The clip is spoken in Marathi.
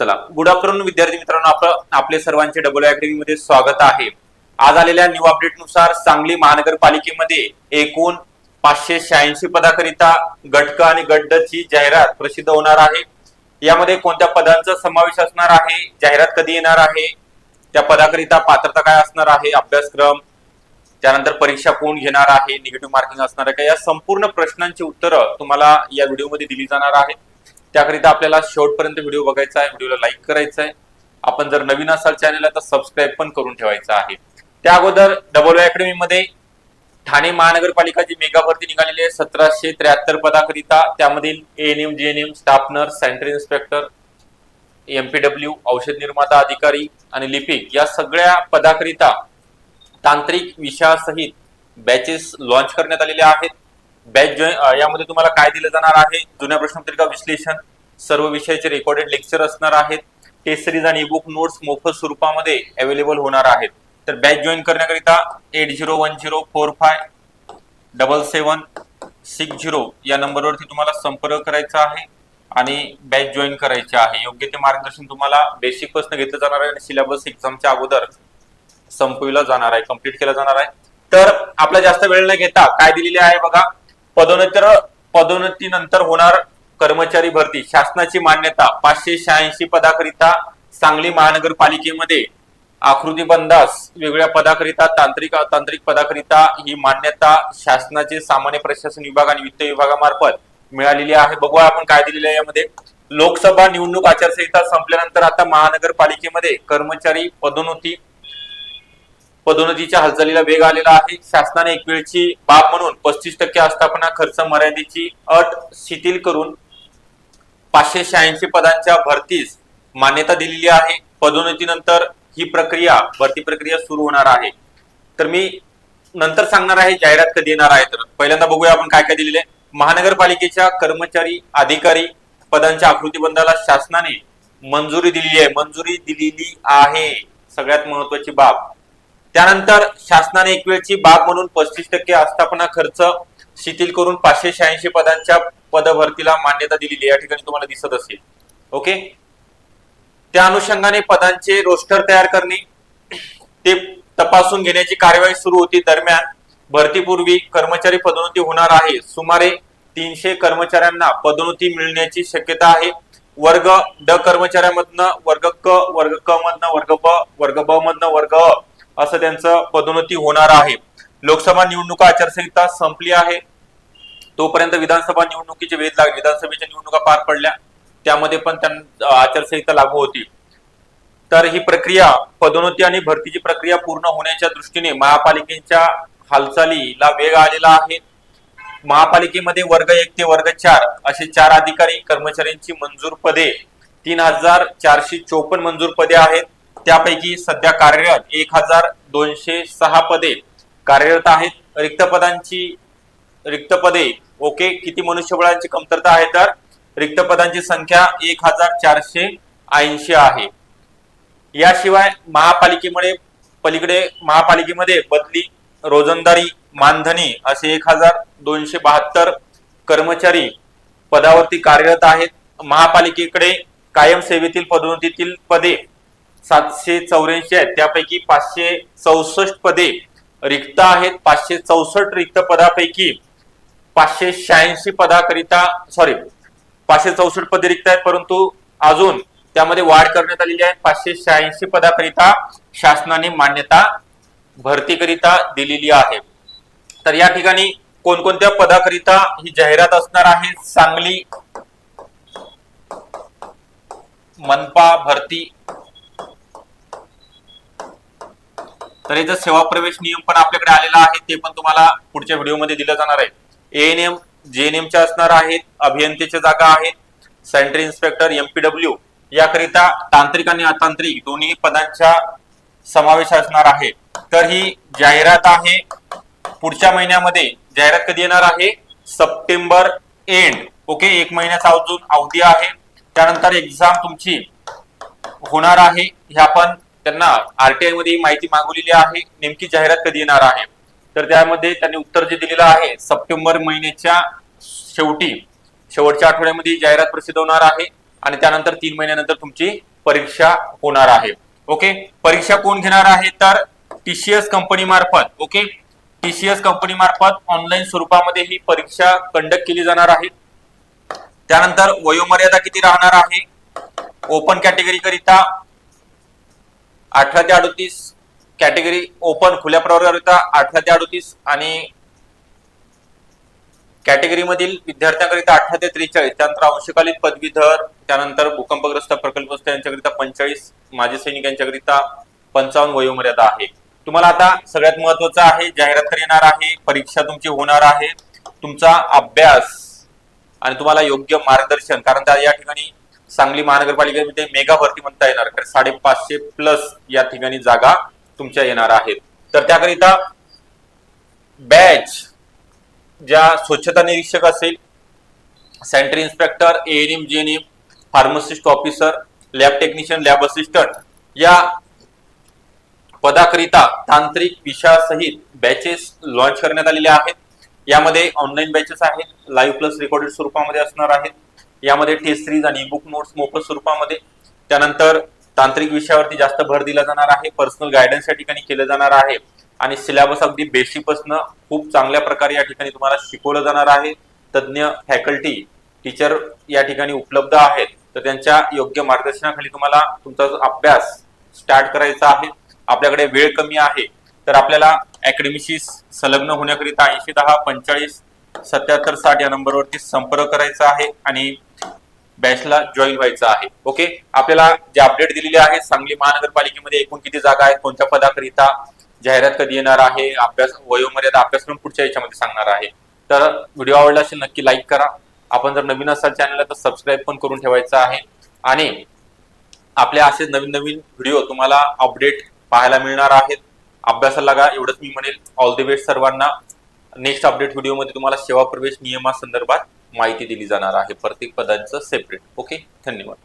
चला. गुड आफ्टरनून विद्यार्थी मित्रांनो. आपलं आपले सर्वांचे डबल अकॅडमी मध्ये स्वागत आहे. आज आलेल्या न्यू अपडेटनुसार सांगली महानगरपालिकेमध्ये एकूण पाचशे शहाऐंशी पदाकरिता गटक आणि गड्डची जाहिरात प्रसिद्ध होणार आहे. यामध्ये कोणत्या पदांचा समावेश असणार आहे? जाहिरात कधी येणार आहे? त्या पदाकरिता पात्रता काय असणार आहे? अभ्यासक्रम त्यानंतर परीक्षा कोण घेणार आहे? निगेटिव्ह मार्किंग असणार आहे का? या संपूर्ण प्रश्नांची उत्तरं तुम्हाला या व्हिडिओमध्ये दिली जाणार आहे त्याकरिता आपल्याला शेवटपर्यंत व्हिडिओ बघायचा आहे व्हिडिओला लाईक करायचा आहे आपण जर नवीन असाल चॅनलला तर सबस्क्राईब पण करून ठेवायचं आहे. त्या अगोदर डबल अकॅडमी मध्ये ठाणे महानगरपालिका जी मेगा भरती निघालेली आहे सतराशे त्र्याहत्तर पदाकरिता त्यामधील ANM GNM staff nurse central inspector MPW औषध निर्माता अधिकारी आणि लिपिक या सगळ्या पदाकरिता तांत्रिक विषयासहित बॅचेस लॉन्च करण्यात आलेल्या आहेत. बॅच जॉईन यामध्ये तुम्हाला काय दिलं जाणार आहे? जुन्या प्रश्नपत्रिका विश्लेषण सर्व विषयाचे रेकॉर्डेड लेक्चर असणार आहेत. टेस्ट सिरीज आणि बुक नोट्स मोफत स्वरूपामध्ये अवेलेबल होणार आहेत. तर बॅच जॉईन करण्याकरिता eight zero one zero four five double seven six zero या नंबरवरती तुम्हाला संपर्क करायचा आहे आणि बॅच जॉईन करायचे आहे. योग्य ते मार्गदर्शन तुम्हाला बेसिकपासून घेतलं जाणार आहे आणि सिलेबस एक्झामच्या अगोदर संपविला जाणार आहे कंप्लीट केला जाणार आहे. तर आपला जास्त वेळ न घेता काय दिलेले आहे बघा? पदोन्नतर पदोन्नतीनंतर होणार कर्मचारी भरती. शासनाची मान्यता पाचशे शहाऐंशी पदाकरिता सांगली महानगरपालिकेमध्ये आकृती बंदास वेगळ्या पदाकरिता तांत्रिक तांत्रिक पदाकरिता ही मान्यता शासनाचे सामान्य प्रशासन विभाग आणि वित्त विभागामार्फत मिळालेली आहे. बघूया आपण काय दिलेलं आहे यामध्ये. लोकसभा निवडणूक आचारसंहिता संपल्यानंतर आता महानगरपालिकेमध्ये कर्मचारी पदोन्नती पदोन्नतीच्या हालचालीला वेग आलेला आहे. शासनाने एक वेळची बाब म्हणून पस्तीस टक्के आस्थापना खर्च मर्यादेची अट शिथिल करून पाचशे शहाऐंशी पदांच्या भरतीस मान्यता दिलेली आहे. पदोन्नतीनंतर ही प्रक्रिया भरती प्रक्रिया सुरू होणार आहे. तर मी नंतर सांगणार आहे जाहिरात कधी येणार आहे तर. पहिल्यांदा बघूया आपण काय काय दिलेले आहे. महानगरपालिकेच्या कर्मचारी अधिकारी पदांच्या आकृतीबंधाला शासनाने मंजुरी दिलेली आहे. मंजुरी दिलेली आहे. सगळ्यात महत्वाची बाब. त्यानंतर शासनाने एक वेळची बाब म्हणून पस्तीस टक्के आस्थापना खर्च शिथिल करून पाचशे शहाऐंशी पदांच्या पदभरतीला मान्यता दिलेली या ठिकाणी तुम्हाला दिसत असेल. ओके? त्या अनुषंगाने पदांचे रोस्टर तयार करणे ते तपासून घेण्याची कार्यवाही सुरू होती. दरम्यान भरतीपूर्वी कर्मचारी पदोन्नती होणार आहे. सुमारे तीनशे कर्मचाऱ्यांना पदोन्नती मिळण्याची शक्यता आहे. वर्ग ड कर्मचाऱ्यांमधनं वर्ग क वर्ग क मधनं वर्ग ब वर्ग ब मधनं वर्ग अ. असं त्यांचं पदोन्नती होणार आहे. लोकसभा निवडणुका आचारसंहिता संपली आहे. तोपर्यंत विधानसभा निवडणुकीचे वेध लागले विधानसभेच्या निवडणुका पार पडल्या. त्यामध्ये पण त्यांना आचारसंहिता लागू होती. तर ही प्रक्रिया पदोन्नती आणि भरतीची प्रक्रिया पूर्ण होण्याच्या दृष्टीने महापालिकेच्या हालचालीला वेग आलेला आहे. महापालिकेमध्ये वर्ग एक ते वर्ग चार असे चार अधिकारी कर्मचाऱ्यांची मंजूर पदे तीन हजार चारशे चोपन्न मंजूर पदे आहेत. त्यापैकी सध्या कार्यरत एक हजार दोनशे सहा पदे कार्यरत आहेत. रिक्त पदांची रिक्त पदे ओके किती मनुष्यबळाची कमतरता आहे तर? रिक्त पदांची संख्या एक हजार चारशे ऐंशी आहे. याशिवाय महापालिकेमुळे पलीकडे महापालिकेमध्ये बदली रोजंदारी मानधनी असे एक हजार दोनशे बहात्तर कर्मचारी पदावरती कार्यरत आहेत. महापालिकेकडे कायम सेवेतील पदोन्नतीतील पदे सातशे चौऱ्याऐंशी आहेत. त्यापैकी पाचशे चौसष्ट पदे रिक्त आहेत. पाचशे चौसष्ट रिक्त पदापैकी पाचशे शहाऐंशी पदाकरिता सॉरी पाचशे चौसष्ट पदे रिक्त आहेत. परंतु अजून त्यामध्ये वाढ करण्यात आलेली आहे. पाचशे शहाऐंशी पदाकरिता शासनाने मान्यता भरतीकरिता दिलेली आहे. तर या ठिकाणी कोणकोणत्या पदाकरिता ही जाहिरात असणार आहे? सांगली मनपा भरती तर याचा सेवा प्रवेश नियम पण आपल्याकडे आलेला आहे ते पण तुम्हाला पुढच्या व्हिडिओमध्ये दिलं जाणार आहे. एएनएम जेएनएमच्या असणार आहेत अभियंतेच्या जागा आहेत सॅनिटरी इन्स्पेक्टर एमपीडब्ल्यू याकरिता तांत्रिक आणि अतांत्रिक दोन्ही पदांचा समावेश असणार आहे. तर ही जाहिरात आहे. पुढच्या महिन्यामध्ये जाहिरात कधी येणार आहे? September end okay? एक महिन्याचा अजून अवधी आहे. त्यानंतर एक्झाम तुमची होणार आहे. ह्या पण त्यांना आरटीआयमध्ये माहिती मागवलेली आहे नेमकी जाहिरात कधी येणार आहे? तर त्यामध्ये त्यांनी उत्तर जे दिलेलं आहे सप्टेंबर महिन्याच्या शेवटी शेवटच्या आठवड्यामध्ये जाहिरात प्रसिद्ध होणार आहे आणि त्यानंतर तीन महिन्यानंतर तुमची परीक्षा होणार आहे. ओके? परीक्षा कोण घेणार आहे? तर टीसीएस कंपनी मार्फत ओके? टीसीएस कंपनी मार्फत ऑनलाईन स्वरूपामध्ये ही परीक्षा कंडक्ट केली जाणार आहे. त्यानंतर वयोमर्यादा किती राहणार आहे? ओपन कॅटेगरी करिता अठरा ते अडतीस कॅटेगरी ओपन खुल्या प्रवर्गाकरिता अठरा ते अडतीस आणि कॅटेगरी मधील विद्यार्थ्यांकरिता अठरा ते त्रेचाळीस. त्यानंतर अंशकालीन पदवीधर त्यानंतर भूकंपग्रस्त प्रकल्प यांच्याकरिता पंचेचाळीस. माजी सैनिक यांच्याकरिता पंचावन्न वयोमर्यादा आहे. तुम्हाला आता सगळ्यात महत्वाचं आहे जाहिरात तर येणार आहे परीक्षा तुमची होणार आहे. तुमचा अभ्यास आणि तुम्हाला योग्य मार्गदर्शन कारण त्या या ठिकाणी सांगली महानगरपालिकेमध्ये मेगा भरती म्हणता येणार कारण साडेपाचशे प्लस या ठिकाणी जागा तुमच्या येणार आहेत. तर त्याकरिता बॅच ज्या स्वच्छता निरीक्षक असेल sanitary inspector ANM GNM pharmacist officer lab technician lab assistant या पदाकरिता तांत्रिक विषयासहित बॅचेस लॉन्च करण्यात आलेल्या आहेत. यामध्ये ऑनलाईन बॅचेस आहेत लाईव्ह प्लस रेकॉर्डेड स्वरूपामध्ये असणार आहेत. यामध्ये टेस्ट सिरीज आणि बुक नोट्स मोफत स्वरूपामध्ये. त्यानंतर तांत्रिक विषयावरती जास्त भर दिला जाणार आहे. पर्सनल गायडन्स या ठिकाणी केलं जाणार आहे. आणि सिलेबस अगदी बेसिकपासनं खूप चांगल्या प्रकारे या ठिकाणी तुम्हाला शिकवलं जाणार आहे. तज्ज्ञ फॅकल्टी टीचर या ठिकाणी उपलब्ध आहेत. तर त्यांच्या योग्य मार्गदर्शनाखाली तुम्हाला तुमचा जो अभ्यास स्टार्ट करायचा आहे आपल्याकडे वेळ कमी आहे. तर आपल्याला अकॅडमीशी संलग्न होण्याकरिता ऐंशी दहा पंचेचाळीस सत्याहत्तर साठ या नंबरवरती संपर्क करायचा आहे आणि बॅचला जॉईन व्हायचं आहे. ओके? आपल्याला जे अपडेट दिलेले आहे सांगली महानगरपालिकेमध्ये एकूण किती जागा आहेत कोणत्या पदाकरिता जाहिरात कधी येणार आहे अभ्यास वयोमर्यादा अभ्यासक्रम पुढच्या याच्यामध्ये सांगणार आहे. तर व्हिडिओ आवडला असेल नक्की लाईक करा. आपण जर नवीन असाल चॅनलला तर सबस्क्राईब पण करून ठेवायचं आहे. आणि आपल्या असे नवीन नवीन व्हिडिओ तुम्हाला अपडेट पाहायला मिळणार आहेत. अभ्यासाला लागा एवढंच मी म्हणेल. ऑल द बेस्ट सर्वांना. नेक्स्ट अपडेट व्हिडिओमध्ये तुम्हाला सेवा प्रवेश नियमासंदर्भात माहिती दिली जाणार आहे. प्रत्येक पदांचं सेपरेट ओके धन्यवाद.